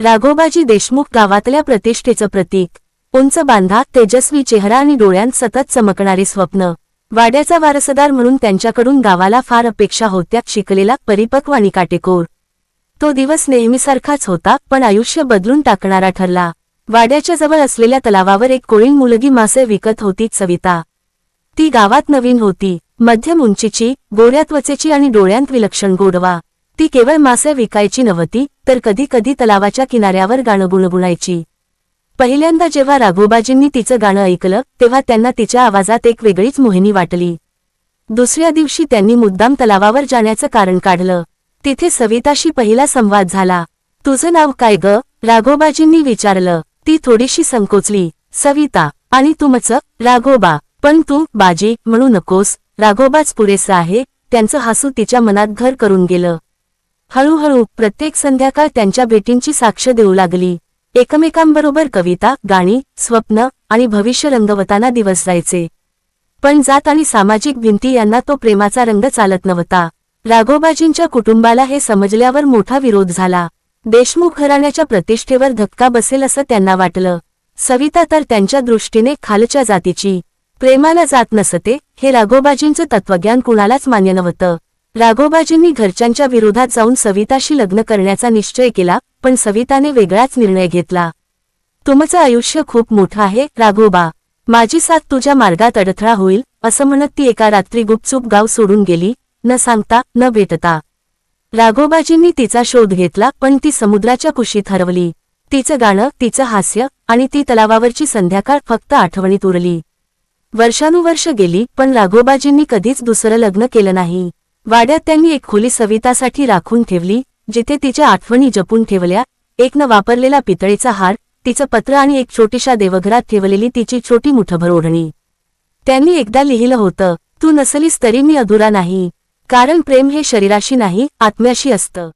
राघोबाजी देशमुख गावातल्या प्रतिष्ठेचं प्रतीक. उंच बांधा तेजस्वी चेहरा आणि डोळ्यांत सतत चमकणारे स्वप्न. वाड्याचा वारसदार म्हणून त्यांच्याकडून गावाला फार अपेक्षा होत्या शिकलेला परिपक्व आणि काटेकोर. तो दिवस नेहमीसारखाच होता पण आयुष्य बदलून टाकणारा ठरला. वाड्याच्या जवळ असलेल्या तलावावर एक कोळीण मुलगी मासे विकत होती सविता. ती गावात नवीन होती. मध्यम उंचीची गोऱ्या त्वचेची आणि डोळ्यांत विलक्षण गोडवा. ती केवळ मासे विकायची नव्हती तर कधी कधी तलावाच्या किनाऱ्यावर गाणं गुणगुणायची पहिल्यांदा जेव्हा राघोबाजींनी तिचं गाणं ऐकलं तेव्हा त्यांना तिच्या आवाजात एक वेगळीच मोहिनी वाटली. दुसऱ्या दिवशी त्यांनी मुद्दाम तलावावर जाण्याचं कारण काढलं. तिथे सविताशी पहिला संवाद झाला. तुझं नाव काय ग? राघोबाजींनी विचारलं. ती थोडीशी संकोचली. सविता आणि तुमचं राघोबा. पण तू बाजी म्हणू नकोस. राघोबाच पुरेसं आहे. त्यांचं हसू तिच्या मनात घर करून गेलं. हळूहळू प्रत्येक संध्याकाळ त्यांच्या भेटींची साक्ष देऊ लागली. एकमेकांबरोबर कविता गाणी स्वप्न आणि भविष्य रंगवताना दिवस जायचे. पण जात आणि सामाजिक भिंती यांना तो प्रेमाचा रंग चालत नव्हता. राघोबाजींच्या कुटुंबाला हे समजल्यावर मोठा विरोध झाला. देशमुख घराण्याच्या प्रतिष्ठेवर धक्का बसेल असं त्यांना वाटलं. सविता तर त्यांच्या दृष्टीने खालच्या जातीची. प्रेमाला जात नसते हे राघोबाजींचं तत्वज्ञान कुणालाच मान्य नव्हतं. राघोबाजींनी घरच्यांच्या विरोधात जाऊन सविताशी लग्न करण्याचा निश्चय केला पण सविताने वेगळाच निर्णय घेतला. तुमचं आयुष्य खूप मोठं आहे राघोबा. माझी साथ तुझ्या मार्गात अडथळा होईल असं म्हणत ती एका रात्री गुपचूप गाव सोडून गेली न सांगता न भेटता. राघोबाजींनी तिचा शोध घेतला पण ती समुद्राच्या कुशीत हरवली. तिचं गाणं तिचं हास्य आणि ती तलावावरची संध्याकाळ फक्त आठवणीत उरली. वर्षानुवर्ष गेली पण राघोबाजींनी कधीच दुसरं लग्न केलं नाही. वाड्यात त्यांनी एक खोली सवितासाठी राखून ठेवली जिथे तिच्या आठवणी जपून ठेवल्या एक न वापरलेला पितळेचा हार तिचं पत्र आणि एक छोटीशा देवघरात ठेवलेली तिची छोटी मुठभर ओढणी. त्यांनी एकदा लिहिलं होतं तू नसलीस तरी मी अधुरा नाही कारण प्रेम हे शरीराशी नाही आत्म्याशी असतं.